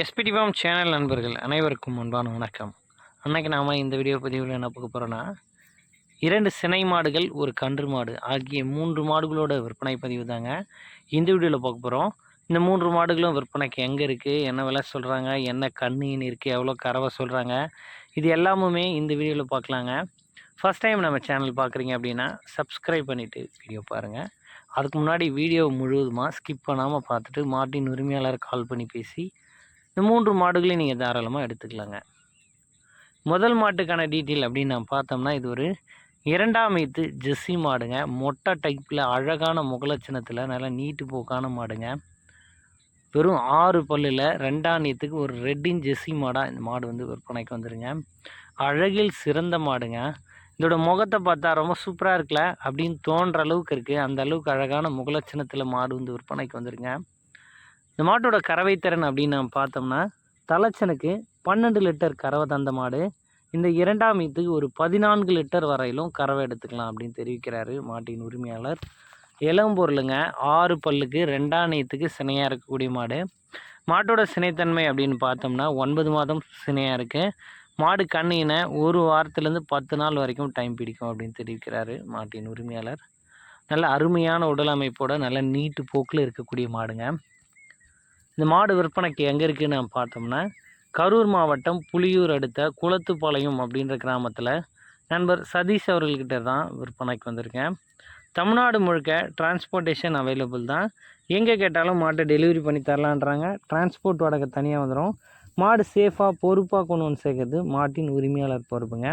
SPD form channel நண்பர்கள் அனைவருக்கும் அன்பான வணக்கம். அன்னைக்கு நாம் இந்த வீடியோ பதிவில் என்ன பார்க்க போகிறோன்னா இரண்டு சினை மாடுகள் ஒரு கன்று மாடு ஆகிய மூன்று மாடுகளோட விற்பனை பதிவு தாங்க. இந்த வீடியோவில் பார்க்க போகிறோம் இந்த மூன்று மாடுகளும் விற்பனைக்கு எங்கே இருக்குது என்ன விலை சொல்கிறாங்க என்ன கண்ணின்னு இருக்குது எவ்வளோ கறவை சொல்கிறாங்க இது எல்லாமுமே இந்த வீடியோவில் பார்க்கலாங்க. ஃபஸ்ட் டைம் நம்ம சேனல் பார்க்குறீங்க அப்படின்னா சப்ஸ்கிரைப் பண்ணிவிட்டு வீடியோ பாருங்கள் அதுக்கு முன்னாடி வீடியோ முழுவதுமாக ஸ்கிப் பண்ணாமல் பார்த்துட்டு மாட்டின் உரிமையாளர் கால் பண்ணி பேசி இந்த மூன்று மாடுகளையும் நீங்கள் தாராளமாக எடுத்துக்கலாங்க. முதல் மாட்டுக்கான டீட்டெயில் அப்படின்னு நான் பார்த்தோம்னா இது ஒரு இரண்டாம் ஈத்து ஜெஸ்ஸி மாடுங்க. மொட்டை டைப்பில் அழகான முகலட்சணத்தில் நல்லா நீட்டு போக்கான மாடுங்க. வெறும் ஆறு பல்லில் ரெண்டாம் ஈத்துக்கு ஒரு ரெட்டின் ஜெஸ்ஸி மாடாக இந்த மாடு வந்து விற்பனைக்கு வந்துடுங்க அழகில் சிறந்த மாடுங்க. இதோட முகத்தை பார்த்தா ரொம்ப சூப்பராக இருக்கல அப்படின்னு தோன்ற அளவுக்கு இருக்குது அந்த அளவுக்கு அழகான முகலட்சணத்தில் மாடு வந்து விற்பனைக்கு வந்துருங்க. இந்த மாட்டோட கறவை திறன் அப்படின்னு நம்ம பார்த்தோம்னா தலைச்சனுக்கு பன்னெண்டு லிட்டர் கறவை தந்த மாடு இந்த இரண்டாம் ஈத்துக்கு ஒரு பதினான்கு லிட்டர் வரையிலும் கறவை எடுத்துக்கலாம் அப்படின்னு தெரிவிக்கிறாரு மாட்டின் உரிமையாளர். இளம்பொருளுங்க ஆறு பல்லுக்கு ரெண்டாம் ஈத்துக்கு சினையாக இருக்கக்கூடிய மாடு. மாட்டோட சினைத்தன்மை அப்படின்னு பார்த்தோம்னா ஒன்பது மாதம் சினையாக இருக்குது மாடு கண்ணின ஒரு வாரத்துலேருந்து பத்து நாள் வரைக்கும் டைம் பிடிக்கும் அப்படின்னு தெரிவிக்கிறாரு மாட்டின் உரிமையாளர். நல்ல அருமையான உடல் அமைப்போட நல்ல நீட்டு போக்கில் இருக்கக்கூடிய மாடுங்க. இந்த மாடு விற்பனைக்கு எங்கே இருக்குன்னு பார்த்தோம்னா கரூர் மாவட்டம் புலியூர் அடுத்த குளத்துப்பாளையம் அப்படின்ற கிராமத்தில் நண்பர் சதீஷ் அவர்கள்கிட்ட தான் விற்பனைக்கு வந்திருக்கேன். தமிழ்நாடு முழுக்க டிரான்ஸ்போர்ட்டேஷன் அவைலபிள் தான். எங்கே கேட்டாலும் மாட்டை டெலிவரி பண்ணி தரலான்றாங்க. டிரான்ஸ்போர்ட் வாடகை தனியாக வந்துடும் மாடு சேஃபாக பொறுப்பாக கொண்டு வந்து சேர்க்கறது மாட்டின் உரிமையாளர் பொறுப்புங்க.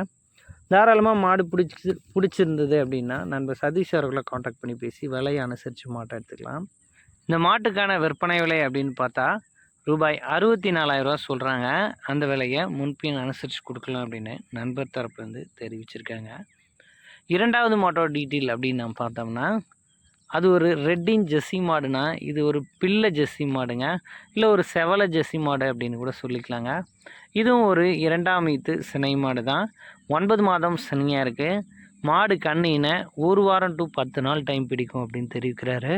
தாராளமாக மாடு பிடிச்சி பிடிச்சிருந்தது அப்படின்னா நண்பர் சதீஷ் அவர்களை காண்டாக்ட் பண்ணி பேசி விலையை அனுசரித்து மாட்டை எடுத்துக்கலாம். இந்த மாட்டுக்கான விற்பனை விலை அப்படின்னு பார்த்தா ரூபாய் அறுபத்தி நாலாயிரரூவா சொல்கிறாங்க அந்த விலையை முன்பின் அனுசரித்து கொடுக்கலாம் அப்படின்னு நண்பர் தரப்புலேருந்து தெரிவிச்சிருக்காங்க. இரண்டாவது மாட்டோட டீட்டெயில் அப்படின்னு நம்ம பார்த்தோம்னா அது ஒரு ரெட்டின் ஜெஸ்ஸி மாடுனா இது ஒரு பிள்ளை ஜெஸ்ஸி மாடுங்க. இல்லை ஒரு செவலை ஜெஸ்ஸி மாடு அப்படின்னு கூட சொல்லிக்கலாங்க. இதுவும் ஒரு இரண்டாம் ஈத்து சினை மாடு தான் ஒன்பது மாதம் சினையாக இருக்குது மாடு கண்ணின ஒரு வாரம் டு பத்து நாள் டைம் பிடிக்கும் அப்படின்னு தெரிவிக்கிறாரு.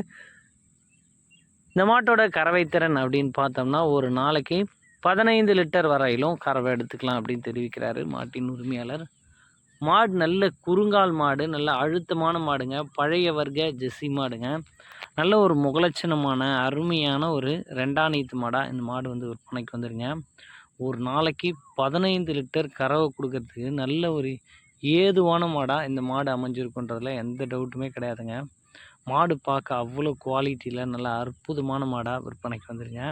இந்த மாட்டோட கறவை திறன் அப்படின்னு பார்த்தோம்னா ஒரு நாளைக்கு பதினைந்து லிட்டர் வரையிலும் கறவை எடுத்துக்கலாம் அப்படின்னு தெரிவிக்கிறாரு மாட்டின் உரிமையாளர். மாடு நல்ல குறுங்கால் மாடு நல்ல அழுத்தமான மாடுங்க பழைய வர்க்க ஜெஸ்ஸி மாடுங்க. நல்ல ஒரு முகலட்சணமான அருமையான ஒரு ரெண்டாம் நீத்து மாடாக இந்த மாடு வந்து விற்பனைக்கு வந்துடுங்க ஒரு நாளைக்கு பதினைந்து லிட்டர் கறவை கொடுக்கறதுக்கு நல்ல ஒரு ஏதுவான மாடாக இந்த மாடு அமைஞ்சிருக்குன்றதில் எந்த டவுட்டுமே கிடையாதுங்க. மாடு பார்க்க அவ்வளோ குவாலிட்டியில் நல்லா அற்புதமான மாடாக விற்பனைக்கு வந்துருங்க.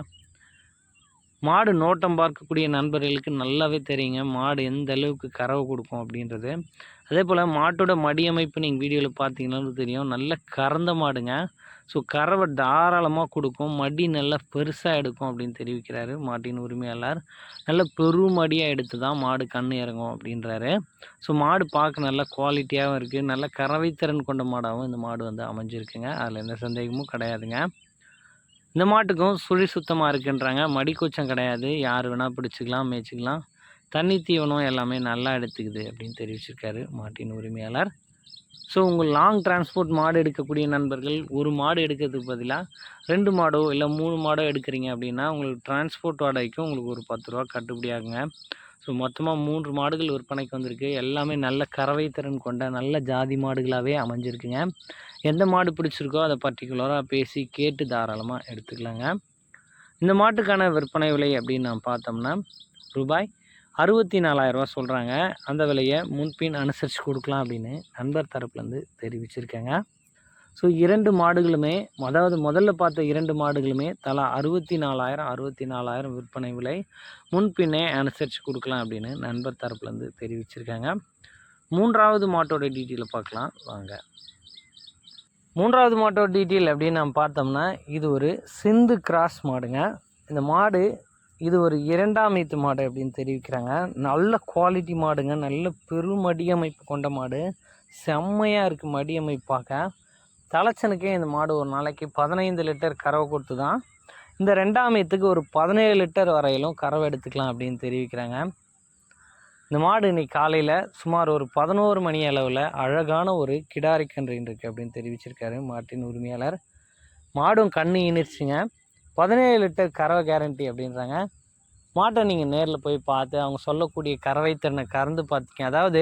மாடு நோட்டம் பார்க்கக்கூடிய நண்பர்களுக்கு நல்லாவே தெரியுங்க. மாடு எந்த அளவுக்கு கறவை கொடுக்கும் அப்படின்றது. அதே போல் மாட்டோட மடி அமைப்பு நீங்கள் வீடியோவில் பார்த்தீங்கன்னாலும் தெரியும். நல்ல கறந்த மாடுங்க. ஸோ கறவை தாராளமாக கொடுக்கும். மடி நல்லா பெருசாக எடுக்கும் அப்படின்னு தெரிவிக்கிறாரு மாட்டின் உரிமையாளர். நல்ல பெருமடியாக எடுத்து தான் மாடு கண் இறங்கும் அப்படின்றாரு. ஸோ மாடு பார்க்க நல்ல குவாலிட்டியாகவும் இருக்குது நல்ல கறவை திறன் கொண்ட மாடாகவும் இந்த மாடு வந்து அமைஞ்சிருக்குங்க. அதில் எந்த சந்தேகமும் கிடையாதுங்க. இந்த மாட்டுக்கும் சுழி சுத்தமாக இருக்குன்றாங்க. மடிக்கூச்சம் கிடையாது. யார் வேணால் பிடிச்சிக்கலாம் மேய்ச்சிக்கலாம். தண்ணி தீவனம் எல்லாமே நல்லா எடுத்துக்குது அப்படின்னு தெரிவிச்சிருக்காரு மாட்டின் உரிமையாளர். ஸோ உங்கள் லாங் டிரான்ஸ்போர்ட் மாடு எடுக்கக்கூடிய நண்பர்கள் ஒரு மாடு எடுக்கிறதுக்கு பதிலாக ரெண்டு மாடோ இல்லை மூணு மாடோ எடுக்கிறீங்க அப்படின்னா உங்களுக்கு டிரான்ஸ்போர்ட் வாடகைக்கும் உங்களுக்கு ஒரு பத்து ரூபா கட்டுப்படி ஆகுங்க. ஸோ மொத்தமாக மூன்று மாடுகள் விற்பனைக்கு வந்திருக்கு. எல்லாமே நல்ல கறவை திறன் கொண்ட நல்ல ஜாதி மாடுகளாகவே அமைஞ்சிருக்குங்க. எந்த மாடு பிடிச்சிருக்கோ அதை பர்டிகுலராக பேசி கேட்டு தாராளமாக எடுத்துக்கலாங்க. இந்த மாட்டுக்கான விற்பனை விலை அப்படின்னு நான் பார்த்தோம்னா ரூபாய் அறுபத்தி நாலாயிரரூவா சொல்கிறாங்க அந்த விலையை முன்பின் அனுசரித்து கொடுக்கலாம் அப்படின்னு நண்பர் தரப்புலேருந்து தெரிவிச்சிருக்காங்க. ஸோ இரண்டு மாடுகளுமே அதாவது முதல்ல பார்த்த இரண்டு மாடுகளுமே தலா அறுபத்தி நாலாயிரம் அறுபத்தி நாலாயிரம் விற்பனை விலை முன்பின்னே அனுசரித்து கொடுக்கலாம் அப்படின்னு நண்பர் தரப்புலேருந்து தெரிவிச்சிருக்காங்க. மூன்றாவது மாட்டோட டீட்டெயிலை பார்க்கலாம். வாங்க. மூன்றாவது மாட்டோட டீட்டெயில் அப்படின்னு நம்ம பார்த்தோம்னா இது ஒரு சிந்து கிராஸ் மாடுங்க. இந்த மாடு இது ஒரு இரண்டாம் ஈத்து மாடு அப்படின்னு தெரிவிக்கிறாங்க. நல்ல குவாலிட்டி மாடுங்க. நல்ல பெருமடி அமைப்பு கொண்ட மாடு. செம்மையாக இருக்குது மடி பார்க்க. தலைச்சனுக்கே இந்த மாடு ஒரு நாளைக்கு பதினைந்து லிட்டர் கறவை கொடுத்து தான் இந்த ரெண்டாம் ஈத்துக்கு ஒரு பதினேழு லிட்டர் வரையிலும் கறவை எடுத்துக்கலாம் அப்படின்னு தெரிவிக்கிறாங்க. இந்த மாடு இன்னைக்கு காலையில் சுமார் ஒரு பதினோரு மணி அளவில் அழகான ஒரு கிடாரி கன்று இருக்குது அப்படின்னு தெரிவிச்சிருக்காரு மாட்டின் உரிமையாளர். மாடும் கண்ணு இனிச்சுங்க. பதினேழு லிட்டர் கறவை கேரண்டி அப்படின்றாங்க. மாட்டை நீங்கள் நேரில் போய் பார்த்து அவங்க சொல்லக்கூடிய கறவை திறனை கறந்து பார்த்தீங்க அதாவது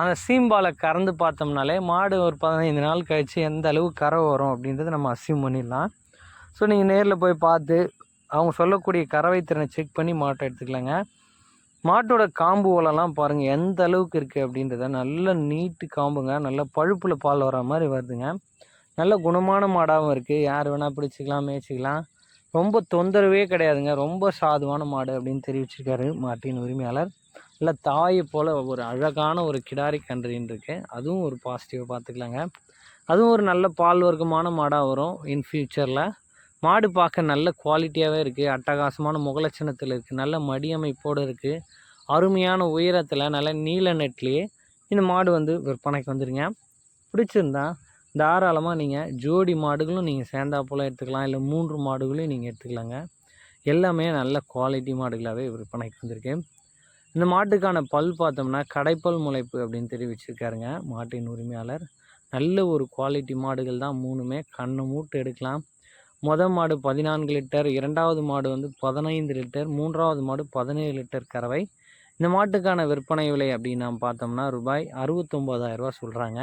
அந்த சீம்பாலை கறந்து பார்த்தோம்னாலே மாடு ஒரு பதினைந்து நாள் கழித்து எந்த அளவு கறவை வரும் அப்படின்றத நம்ம அசியூம் பண்ணிடலாம். ஸோ நீங்கள் நேரில் போய் பார்த்து அவங்க சொல்லக்கூடிய கறவை திறனை செக் பண்ணி மாட்டை எடுத்துக்கலாங்க. மாட்டோட காம்பு ஓலெல்லாம் பாருங்கள் எந்த அளவுக்கு இருக்குது அப்படின்றத நல்ல நீட்டு காம்புங்க. நல்ல பழுப்பில் பால் வர மாதிரி வருதுங்க. நல்ல குணமான மாடாகவும் இருக்குது யார் வேணால் பிடிச்சிக்கலாம் மேய்ச்சிக்கலாம். ரொம்ப தொந்தரவே கிடையாதுங்க. ரொம்ப சாதுவான மாடு அப்படின்னு தெரிவிச்சிருக்காரு மாட்டின் உரிமையாளர். இல்லை தாயை போல் ஒரு அழகான ஒரு கிடாரி கன்றுன்னு இருக்கு. அதுவும் ஒரு பாசிட்டிவாக பார்த்துக்கலாங்க. அதுவும் ஒரு நல்ல பால் வர்க்கமான மாடாக வரும் இன் ஃப்யூச்சரில் மாடு பார்க்க நல்ல குவாலிட்டியாகவே இருக்குது அட்டகாசமான முகலட்சணத்தில் இருக்குது நல்ல மடியமைப்போடு இருக்குது அருமையான உயரத்தில் நல்ல நீல நெட்லேயே இந்த மாடு வந்து விற்பனைக்கு வந்துருங்க. பிடிச்சிருந்தா தாராளமாக நீங்கள் ஜோடி மாடுகளும் நீங்கள் சேர்ந்தா போல் எடுத்துக்கலாம். இல்லை மூன்று மாடுகளையும் நீங்கள் எடுத்துக்கலாங்க. எல்லாமே நல்ல குவாலிட்டி மாடுகளாகவே விற்பனைக்கு வந்திருக்கு. இந்த மாட்டுக்கான பல் பார்த்தோம்னா கடைப்பல் முளைப்பு அப்படின்னு தெரிவிச்சிருக்காருங்க மாட்டின் உரிமையாளர். நல்ல ஒரு குவாலிட்டி மாடுகள் தான் மூணுமே. கண்ணை மூட்டு எடுக்கலாம். மொத மாடு பதினான்கு லிட்டர் இரண்டாவது மாடு வந்து பதினைந்து லிட்டர் மூன்றாவது மாடு பதினேழு லிட்டர் கறவை. இந்த மாட்டுக்கான விற்பனை விலை அப்படின்னு நாம் பார்த்தோம்னா ரூபாய் அறுபத்தொம்போதாயிரரூபா சொல்கிறாங்க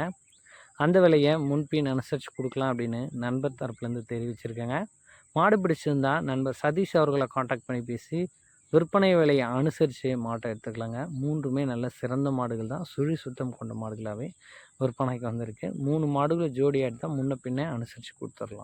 அந்த விலையை முன்பின் அனுசரித்து கொடுக்கலாம் அப்படின்னு நண்பர் தரப்புலேருந்து தெரிவிச்சிருக்கேங்க. மாடு பிடிச்சிருந்தா நண்பர் சதீஷ் அவர்களை காண்டாக்ட் பண்ணி பேசி விற்பனை விலையை அனுசரித்து மாட்டை எடுத்துக்கலாங்க. மூன்றுமே நல்ல சிறந்த மாடுகள் தான். சுழி சுத்தம் கொண்ட மாடுகளாகவே விற்பனைக்கு வந்திருக்கு. மூணு மாடுகளை ஜோடியாக எடுத்தால் முன்ன பின்னே அனுசரித்து கொடுத்துடலாம்.